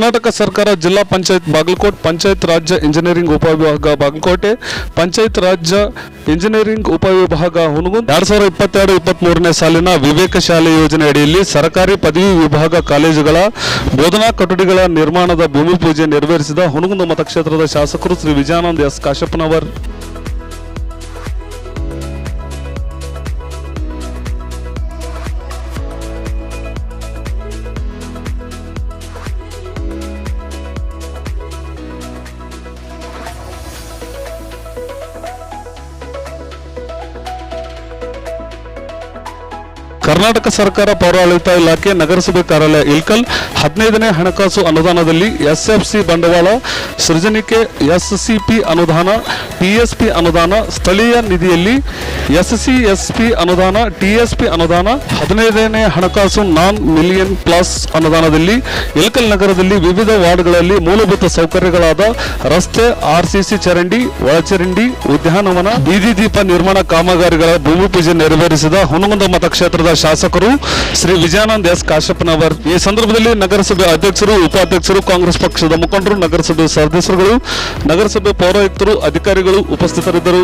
ಕರ್ನಾಟಕ ಸರ್ಕಾರ ಜಿಲ್ಲಾ ಪಂಚಾಯತ್ ಬಾಗಲಕೋಟ್, ಪಂಚಾಯತ್ ರಾಜ್ಯ ಇಂಜಿನಿಯರಿಂಗ್ ಉಪವಿಭಾಗ ಬಾಗಲಕೋಟೆ, ಪಂಚಾಯತ್ ರಾಜ್ಯ ಇಂಜಿನಿಯರಿಂಗ್ ಉಪವಿಭಾಗ ಹುನಗುಂದ್ ಎರಡ್ ಸಾವಿರದ ಇಪ್ಪತ್ತೆರಡು, ಇಪ್ಪತ್ಮೂರನೇ ಸಾಲಿನ ವಿವೇಕ ಶಾಲೆ ಯೋಜನೆ ಅಡಿಯಲ್ಲಿ ಸರ್ಕಾರಿ ಪದವಿ ವಿಭಾಗ ಕಾಲೇಜುಗಳ ಬೋಧನಾ ಕೊಠಡಿಗಳ ನಿರ್ಮಾಣದ ಭೂಮಿ ಪೂಜೆ ನೆರವೇರಿಸಿದ ಹುನಗುಂದ ಮತಕ್ಷೇತ್ರದ ಶಾಸಕರು ಶ್ರೀ ವಿಜಯಾನಂದ್ ಎಸ್ ಕಾಶಪ್ಪನವರ್. ಕರ್ನಾಟಕ ಸರ್ಕಾರ ಪೌರಾಡಳಿತ ಇಲಾಖೆ ನಗರಸಭೆ ಕಾರ್ಯಾಲಯ ಇಲ್ಕಲ್ ಹದಿನೈದನೇ ಹಣಕಾಸು ಅನುದಾನದಲ್ಲಿ ಎಸ್ಎಫ್ಸಿ ಬಂಡವಾಳ, ಸೃಜನಿಕೆ, ಎಸ್ಸಿಪಿ ಅನುದಾನ, ಟಿಎಸ್ಪಿ ಅನುದಾನ, ಸ್ಥಳೀಯ ನಿಧಿಯಲ್ಲಿ ಎಸ್ಸಿ, ಎಸ್ಪಿ ಅನುದಾನ, ಟಿಎಸ್ಪಿ ಅನುದಾನ, ಹದಿನೈದನೇ ಹಣಕಾಸು ನಾನ್ ಮಿಲಿಯನ್ ಪ್ಲಸ್ ಅನುದಾನದಲ್ಲಿ ಇಲ್ಕಲ್ ನಗರದಲ್ಲಿ ವಿವಿಧ ವಾರ್ಡ್ಗಳಲ್ಲಿ ಮೂಲಭೂತ ಸೌಕರ್ಯಗಳಾದ ರಸ್ತೆ, ಆರ್ಸಿಸಿ ಚರಂಡಿ, ಒಳಚರಂಡಿ, ಉದ್ಯಾನವನ, ಬೀದಿ ದೀಪ ನಿರ್ಮಾಣ ಕಾಮಗಾರಿಗಳ ಭೂಮಿ ಪೂಜೆ ನೆರವೇರಿಸಿದ ಹುನಗುಂದ ಮತಕ್ಷೇತ್ರದ ಶಾಸಕರು ಶ್ರೀ ವಿಜಯಾನಂದ್ ಎಸ್ ಕಾಶಪ್ಪನವರ್. ಈ ಸಂದರ್ಭದಲ್ಲಿ ನಗರಸಭೆ ಅಧ್ಯಕ್ಷರು, ಉಪಾಧ್ಯಕ್ಷರು, ಕಾಂಗ್ರೆಸ್ ಪಕ್ಷದ ಮುಖಂಡರು, ನಗರಸಭೆ ಸದಸ್ಯರುಗಳು, ನಗರಸಭೆ ಪೌರಾಯುಕ್ತರು, ಅಧಿಕಾರಿಗಳು ಉಪಸ್ಥಿತರಿದ್ದರು.